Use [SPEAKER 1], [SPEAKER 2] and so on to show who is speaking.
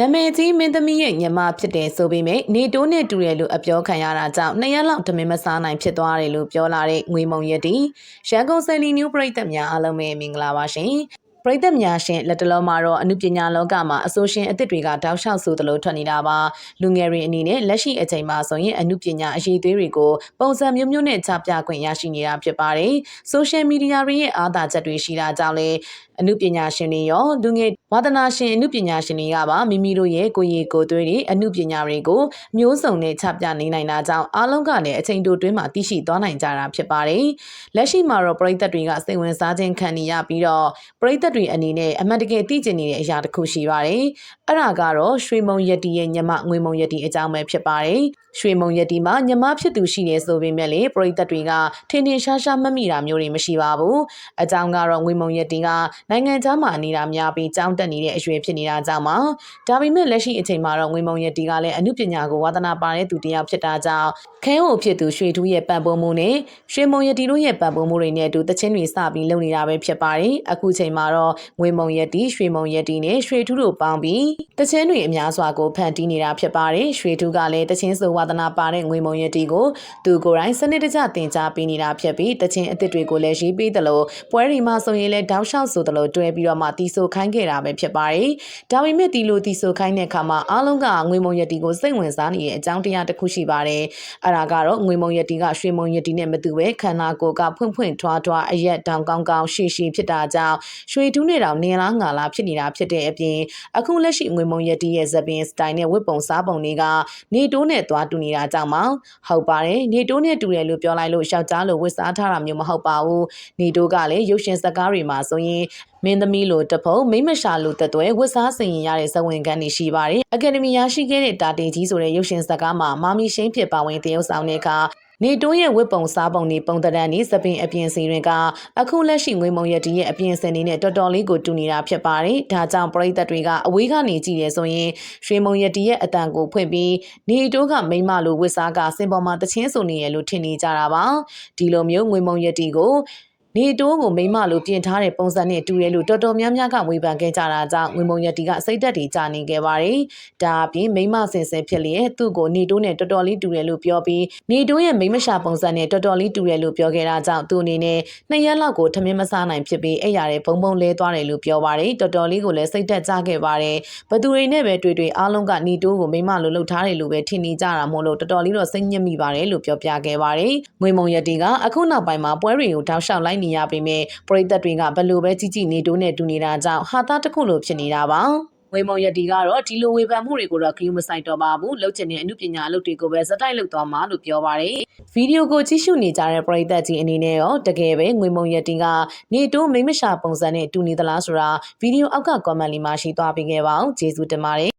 [SPEAKER 1] နာမည်ကြီးမင်းသမီးရဲ့ညီမဖြစ်တယ်ဆိုပေမဲ့နေတိုးနဲ့တူတယ်လို့အပြောခံရတာကြောင့်နှစ်ရက်လောက်တမင်မစားနိုင်ဖြစ်သွားတယ်လို့ပြောလာတဲ့ငွေမုံရတီရန်ကုန်စယ်လီနျူပရိသတ်များအားလုံးပဲမင်္ဂလာပါရှင်ပရိသတ်များရှင်လက်တလုံးမှာတော့အမှုပညာလောကမှာအဆိုရှင်အသစ်တွေကတောက်လျှောက်ဆိုသလိုထွက်နေတာပါလူငယ်တွေအနေနဲ့လက်ရှိအချိန်မှာဆိုရင်အမှုပညာအရေးသွေးတွေကိုပုံစံမျိုးမျိုးနဲ့ချပြခွင့်ရရှိနေတာဖြစ်ပါတယ်ဆိုရှယ်မီဒီယာတွေရဲ့အားသာချက်တွေရှိတာကြောင့်လေအမှုပညာရှင်တွေရောလူငယ် ဝါသနာရှင်အမှုပညာရှင်တွေကပါမိမိတို့ရဲ့ကိုယ်ရည်ကိုယ်သွေးတွေအမှုပညာတွေကိုမျိုးစုံနဲ့ချပြနေနိုင်တာကြောင့်အားလုံးကလည်းအချိန်တိုတွင်းမှာသိရှိသွားနိုင်ကြတာဖြစ်ပါတယ်လက်ရှိမှာတော့ပရိသတ်တွေကစိတ်ဝင်စားခြင်းခံနေရပြီးတော့ပရိသတ်တွေအနေနဲ့အမှန်တကယ်သိကျင်နေတဲ့အရာတစ်ခုရှိပါတယ်အဲ့ဒါကတော့ရွှေမုံယက်တီရဲ့ညမငွေမုံယက်တီအကြောင်းပဲဖြစ်ပါတယ်ရွှေမုံယက်တီမှာညမဖြစ်သူရှိနေဆိုပေမဲ့လေပရိသတ်တွေကထင်ထင်ရှားရှားမမိတာမျိုးတွေမရှိပါဘူးအကြောင်းကတော့ငွေမုံယက်တီကနိုင်ငံခြားမှာနေတာများပြီးကြောင်းတက်နေတဲ့အရွယ်ဖြစ်နေတာကြောင့်ပါဒါပေမဲ့လက်ရှိအချိန်မှာတော့ငွေမုံယက်တီကလည်းအမှုပညာကိုဝါသနာပါတဲ့သူတစ်ယောက်ဖြစ်တာကြောင့်ခဲဟိုဖြစ်သူရွှေထူးရဲ့ပံ့ပိုးမှုနဲ့ရွှေမုံယက်တီတို့ရဲ့ပံ့ပိုးမှုတွေနဲ့အတူတချင်းတွေစပြီးလုပ်နေတာပဲဖြစ်ပါတယ်အခုချိန်မှာတော့ငွေမုံယက်တီရွှေမုံယက်တီနဲ့ရွှေထူးတို့ပေါင်းပြီးတချင်းတွေအများစွာကိုဖန်တီးနေတာဖြစ်ပါတယ်ရွှေထူးကလည်းတချင်းဆိုဝါသနာပါတဲ့ငွေမုံယက်တီကိုသူကိုယ်တိုင်စနစ်တကျသင်ကြားပေးနေတာဖြစ်ပြီးတချင်းအသစ်တွေကိုလည်းရေးပေးတယ်လို့ပွဲရီမှာဆိုရင်လည်းတောက်လျှောက်ဆိုတယ်လို့တွဲပြီးတော့မှတီးဆိုခိုင်းခဲ့တာပဲဖြစ်ပါတယ်ဒါပေမဲ့ဒီလိုတီးဆိုခိုင်းတဲ့အခါမှာအားလုံးကငွေမုံယက်တီကိုစိတ်ဝင်စားနေတဲ့အကြောင်းတရားတစ်ခုရှိပါတယ်အဲ့ဒါကတော့ငွေမုံယက်တီကရွှေမုံယက်တီနဲ့မတူပဲခန္ဓာကိုယ်ကဖွင့်ဖွင့်ထွားထွားအရက်တောင်ကောင်းကောင်းရှည်ရှည်ဖြစ်တာကြောင့်ရွှေထူးနဲ့တောင်နင်လားငါလားဖြစ်နေတာဖြစ်တဲ့အပြင်အခုလက်ရှိငွေမုံယက်တီရဲ့ဇပင်စတိုင်နဲ့ဝတ်ပုံစားပုံတွေကနေတိုးနဲ့သွားတူနေတာကြောင့်မှဟုတ်ပါတယ်နေတိုးနဲ့တူတယ်လို့ပြောလိုက်လို့ယောက်ျားလိုဝတ်စားထားတာမျိုးမဟုတ်ပါဘူးနေတိုးကလည်းရုပ်ရှင်ဇာတ်ကားတွေမှာဆိုရင်မင်းသမီးလိုတဖုံမိမရှာလိုတသွဲဝတ်စားဆင်ရင်ရတဲ့ဇဝင်ကန်းတွေရှိပါတယ်အကယ်ဒမီရရှိခဲ့တဲ့တာတေကြီးဆိုတဲ့ရုပ်ရှင်ဇာတ်ကားမှာမာမီရှိန်ဖြစ်ပါဝင်တရုပ်ဆောင်တဲ့အခါနေတိုးရဲ့ဝတ်ပုံစားပုံတွေပုံတရံနေစပင်အပြင်စီတွေကအခုလက်ရှိငွေမုံရတီရဲ့အပြင်စင်တွေနဲ့တော်တော်လေးကိုတူနေတာဖြစ်ပါတယ်။ဒါကြောင့်ပရိသတ်တွေကအဝေးကနေကြည့်ရဆိုရင်ရွှေမုံရတီရဲ့အတန်ကိုဖွင့်ပြီးနေတိုးကမိမလိုဝတ်စားကစင်ပေါ်မှာတချင်းဆိုနေရလို့ထင်နေကြတာပါ။ဒီလိုမျိုးငွေမုံရတီကို နေတိုးကိုမိမလိုပြင်ထားတဲ့ပုံစံနဲ့တူတယ်လို့တော်တော်များများကဝေဖန်ခဲ့ကြတာကြောင့်ငွေမုံရတီကစိတ်သက်တွေကြာနေခဲ့ပါတယ်။ဒါအပြင်မိမဆင်ဆင်ဖြစ်လျက်သူ့ကိုနေတိုးနဲ့တော်တော်လေးတူတယ်လို့ပြောပြီးနေတိုးရဲ့မိမရှာပုံစံနဲ့တော်တော်လေးတူတယ်လို့ပြောခဲ့တာကြောင့်သူအနေနဲ့နှစ်ရက်လောက်ကိုထမင်းမစားနိုင်ဖြစ်ပြီးအဲ့ရတဲ့ဘုံဘုံလဲသွားတယ်လို့ပြောပါတယ်။တော်တော်လေးကိုလည်းစိတ်သက်ကြခဲ့ပါတယ်။ဘသူတွေနဲ့ပဲတွေ့တွေ့အားလုံးကနေတိုးကိုမိမလိုလှုပ်ထားတယ်လို့ပဲထင်နေကြတာမို့လို့တော်တော်လေးတော့စိတ်ညစ်မိပါတယ်လို့ပြောပြခဲ့ပါတယ်။ငွေမုံရတီကအခုနောက်ပိုင်းမှာပွဲတွေကိုတောက်လျှောက်လိုက်နေရပေမဲ့ပရိသတ်တွေကဘလို့ပဲကြီးကြီးနေတိုးနဲ့တူနေတာကြောင့်ဟာသားတစ်ခုလိုဖြစ်နေတာပါဝေမုံရတီကတော့ဒီလိုဝေဖန်မှုတွေကိုတော့ခရီးမဆိုင်တော့ပါဘူးလှုပ်ချင်တဲ့အမှုပညာအလုပ်တွေကိုပဲဇက်တိုက်လုပ်သွားမှာလို့ပြောပါတယ်ဗီဒီယိုကိုကြည့်ရှုနေကြတဲ့ပရိသတ်ကြီးအနေနဲ့ရောတကယ်ပဲငွေမုံရတီကနေတိုးမိမရှာပုံစံနဲ့တူနေသလားဆိုတာဗီဒီယိုအောက်က comment လေးမှာရှိသွားပေးခဲ့ပါအောင်ကျေးဇူးတင်ပါတယ်